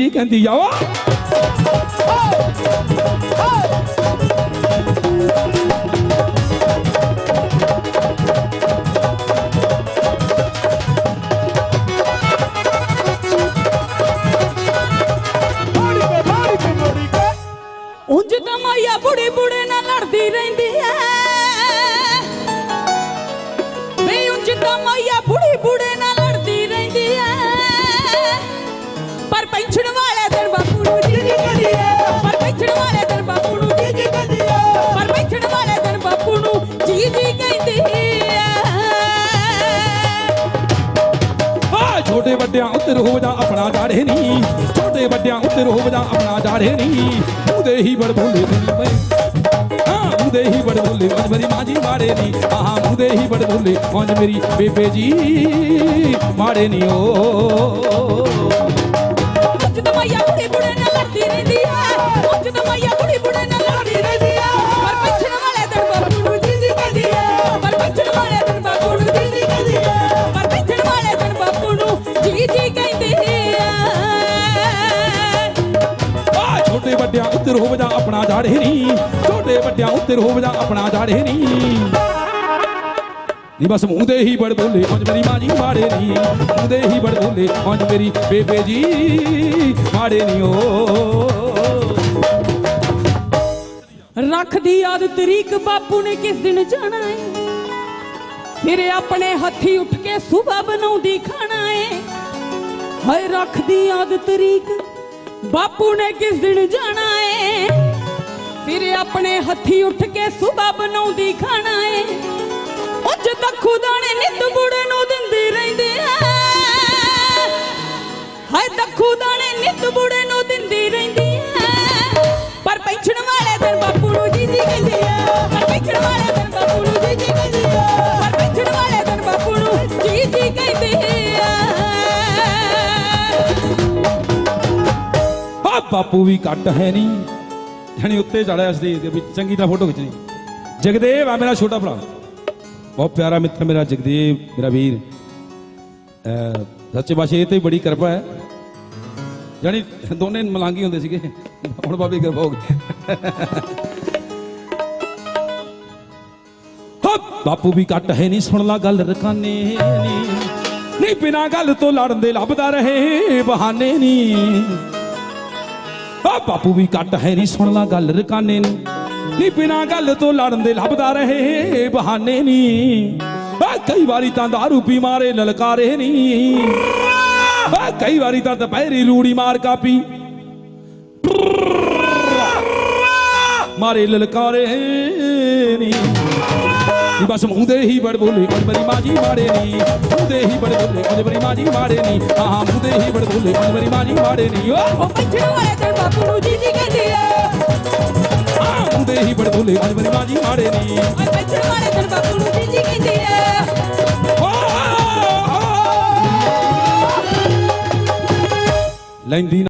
ਕੀ ਕਹਿੰਦੀ ਆ ਉਂਝ ਤਾਂ ਮਾਇਆ ਬੁੜੇ ਬੁੜੇ ਨਾਲ ਲੜਦੀ ਰਹਿੰਦੀ ਵੱਡਿਆਂ ਉੱਤੇ ਰੋਹ ਜਾ ਆਪਣਾ ਜਾੜੇ ਨਹੀਂ ਛੋਟੇ ਵੱਡਿਆਂ ਉੱਤੇ ਰੋਹ ਜਾ ਆਪਣਾ ਜਾੜੇ ਨਹੀਂ ਉਹਦੇ ਹੀ ਬੜ ਬੋਲੇ ਨਹੀਂ ਮੈਂ ਹਾਂ ਉਹਦੇ ਹੀ ਬੜ। ਬੋਲੇ ਅੱਜ ਮੇਰੀ ਮਾਂ ਜੀ ਮਾੜੇ ਨਹੀਂ ਆਹਾਂ ਉਹਦੇ ਹੀ ਬੜ ਬੋਲੇ ਅੱਜ ਮੇਰੀ ਬੇਬੇ ਜੀ ਮਾੜੇ ਨਹੀਂ ਓ। ਛੋਟੇ ਵੱਡਿਆਂ ਉੱਤੇ ਰੋਹ ਜਾ ਆਪਣਾ ਜਾੜੇ ਨਹੀਂ ਛੋਟੇ ਵੱਡਿਆਂ ਉੱਤੇ ਰੋਹ ਜਾ ਆਪਣਾ ਜਾੜੇ ਨਹੀਂ ਨੀ। ਬਸ ਮੂੰਹ ਦੇ ਹੀ ਬੜ ਬੋਲੇ ਅੱਜ ਮੇਰੀ ਮਾਂ ਜੀ ਮਾੜੇ ਨਹੀਂ ਮੂੰਹ ਦੇ ਹੀ ਬੜ ਬੋਲੇ ਅੱਜ ਮੇਰੀ ਬੇਬੇ ਜੀ ਮਾੜੇ ਨਹੀਂ ਓ। ਰੱਖਦੀ ਯਾਦ ਤਰੀਕ, ਬਾਪੂ ਨੇ ਕਿਸ ਦਿਨ ਜਾਣਾ ਏ? ਫਿਰ ਆਪਣੇ ਹੱਥੀ ਉੱਠ ਕੇ ਸੁਬਾ ਬਣਾਉਂਦੀ ਖਾਣਾ ਏ। ਹਾਏ, ਰੱਖਦੀ ਯਾਦ ਤਰੀਕ। ਬਾਪੂ ਨੇ ਕਿਸ ਦਿਨ ਜਾਣਾ ਏ? ਫਿਰ ਆਪਣੇ ਹੱਥੀ ਉੱਠ ਕੇ ਸੁਬਾ ਬਣਾਉਂਦੀ ਖਾਣਾ ਏ। ਉੱਜ ਤੱਖੂ ਦਾਣੇ ਨਿੱਤ ਬੁੜੇ ਨੂੰ ਦਿੰਦੇ ਰਹਿੰਦੇ ਐ ਹਾਏ ਤੱਖੂ ਬਾਪੂ ਵੀ ਕੱਟ ਹੈ ਨਹੀਂ। ਜਣੀ ਉੱਤੇ ਚੜਿਆ ਸਟੇਜ ਦੇ ਵਿੱਚ ਚੰਗੀ ਤਰ੍ਹਾਂ ਫੋਟੋ ਖਿੱਚਣੀ। ਜਗਦੇਵ ਆ ਮੇਰਾ ਛੋਟਾ ਭਰਾ। ਬਹੁਤ ਪਿਆਰਾ ਮਿੱਤਰ ਮੇਰਾ ਜਗਦੇਵ, ਮੇਰਾ ਵੀਰ। ਸੱਚੇ ਪਾਸ਼ੇ ਇਹ ਤੇ ਬੜੀ ਕਿਰਪਾ ਹੈ। ਜਾਣੀ ਦੋਨੇ ਮਲਾਂਗੀ ਹੁੰਦੇ ਸੀਗੇ। ਹੁਣ ਬਾਬੇ ਦੀ ਕਿਰਪਾ ਹੋ ਗਈ। ਬਾਪੂ ਵੀ ਕੱਟ ਹੈ ਨਹੀਂ, ਸੁਣ ਲਾ ਗੱਲ ਰਕਾਨੇ ਨੀ ਨਹੀਂ ਬਿਨਾ ਗੱਲ ਤੋਂ ਲੜਨ ਦੇ ਲੱਭਦਾ ਰਹੇ, ਬਹਾਨੇ ਨਹੀਂ। ਆ ਬਾਪੂ ਵੀ ਕੱਟ ਹੈ ਨਹੀਂ ਸੁਣ ਲਾ ਗੱਲ ਰਕਾਨੇ ਨੀ। ਨੀ ਬਿਨਾ ਗੱਲ ਤੋਂ ਲੜਨ ਦੇ ਲੱਭਦਾ ਰਹੇ ਬਹਾਨੇ ਨਹੀਂ ਆ ਕਈ ਵਾਰੀ ਤਾਂ ਦਾਰੂ ਪੀ ਮਾਰੇ ਲਲਕਾਰੇ ਨਹੀਂ ਆ ਕਈ ਵਾਰੀ ਤਾਂ ਦੁਪਹਿਰੀ ਰੂੜੀ ਮਾਰ ਕਾਪੀ। ਮਾਰੇ ਲਲਕਾਰੇ ਨਹੀਂ ਨੀ ਬਸ ਮੂੰਹ ਦੇ ਹੀ ਬੜ ਬੋਲੇ ਅੱਜ ਮੇਰੀ ਮਾਂ ਜੀ ਮਾੜੇ ਨਹੀਂ ਮੂੰਹ ਦੇ ਹੀ ਬੜ ਬੋਲੇ ਅੱਜ ਮੇਰੀ ਮਾਂ ਜੀ ਮਾੜੇ ਨਹੀਂ ਆਹ ਮੂੰਹ ਦੇ ਹੀ ਬੜ ਬੋਲੇ ਅੱਜ ਮੇਰੀ ਮਾਂ ਜੀ ਮਾੜੇ ਨਹੀਂ ਓ ਪੈਂਛਣ ਵਾਲੇ ਦਿਨ ਬਾਪੂ ਨੂੰ ਜੀ ਜੀ ਕਹਿੰਦੀ ਐ ਆਹ ਮੂੰਹ ਦੇ ਹੀ ਬੜ ਬੋਲੇ ਅੱਜ ਮੇਰੀ ਮਾਂ ਜੀ ਮਾੜੇ ਨਹੀਂ ਓਏ ਪੈਂਛਣ ਵਾਲੇ ਦਿਨ ਬਾਪੂ ਨੂੰ ਜੀ ਜੀ ਕਹਿੰਦੀ ਐ ਲੈਂਦੀ